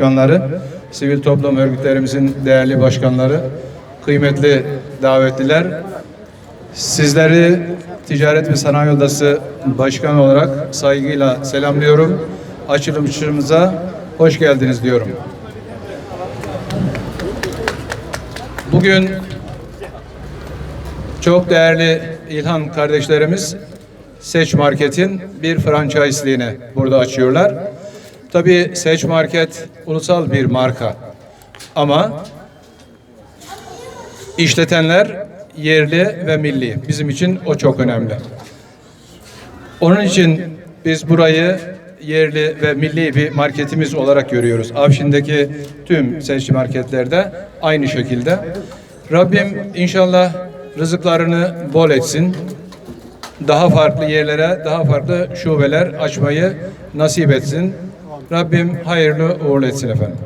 başkanları, sivil toplum örgütlerimizin değerli başkanları, kıymetli davetliler, sizleri Ticaret ve Sanayi Odası Başkanı olarak saygıyla selamlıyorum. Açılışımıza hoş geldiniz diyorum. Bugün çok değerli İlhan kardeşlerimiz Seç Market'in bir franchise'liğini burada açıyorlar. Tabii Seç Market ulusal bir marka ama işletenler yerli ve milli. Bizim için o çok önemli. Onun için biz burayı yerli ve milli bir marketimiz olarak görüyoruz. Avşin'deki tüm seçim marketlerde aynı şekilde. Rabbim inşallah rızıklarını bol etsin. Daha farklı yerlere, daha farklı şubeler açmayı nasip etsin. Rabbim hayırlı uğurlu etsin efendim.